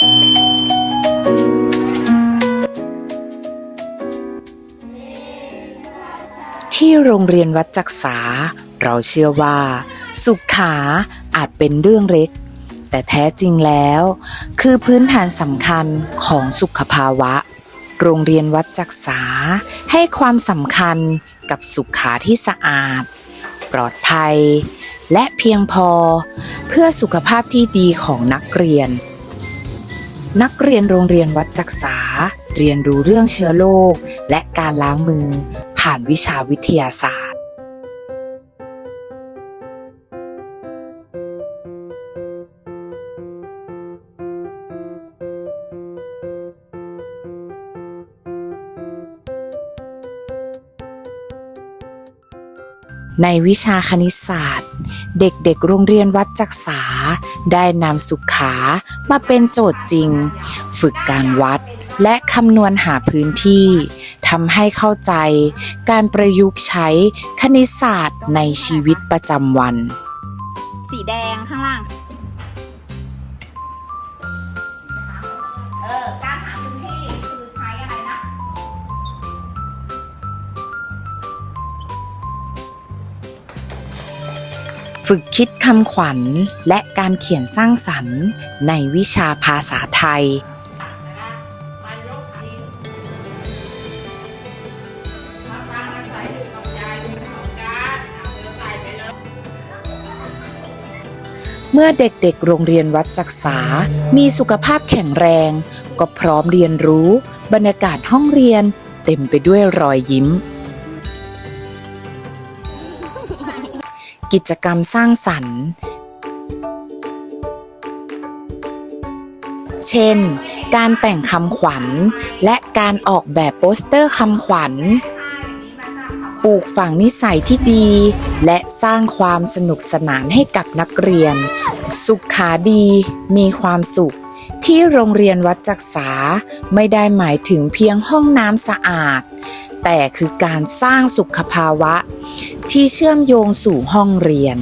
ที่โรงเรียนวัดจักษา เราเชื่อว่า สุขขาอาจเป็นเรื่องเล็ก แต่แท้จริงแล้ว คือพื้นฐานสำคัญของสุขภาวะ โรงเรียนวัดจักษา ให้ความสำคัญกับสุขขาที่สะอาด ปลอดภัย และเพียงพอ เพื่อสุขภาพที่ดีของนักเรียน นักเรียนโรงเรียนวัดจักษา เรียนรู้เรื่องเชื้อโรคและการล้างมือ ผ่านวิชาวิทยาศาสตร์ ในวิชาคณิตศาสตร์ เด็กๆ โรงเรียนวัดจักษา ได้นำสุขา มาเป็นโจทย์จริง ฝึกการวัดและคำนวณหาพื้นที่ทำให้เข้าใจการประยุกต์ใช้คณิตศาสตร์ในชีวิตประจำวัน ฝึกคิดคำขวัญและการเขียนสร้างสรรค์ในวิชาภาษาไทย เมื่อเด็กๆ โรงเรียนวัดจักษา มีสุขภาพแข็งแรง ก็พร้อมเรียนรู้ บรรยากาศห้องเรียนเต็มไปด้วยรอยยิ้ม กิจกรรมสร้างสรรค์ เช่น การแต่งคำขวัญ และการออกแบบโปสเตอร์คำขวัญ ปลูกฝังนิสัยที่ดี และสร้างความสนุกสนานให้กับนักเรียน สุขขาดี มีความสุข ที่โรงเรียนวัดจักษาไม่ได้หมายถึงเพียงห้องน้ำสะอาด แต่คือการสร้างสุขภาวะ ที่เชื่อมโยงสู่ห้องเรียน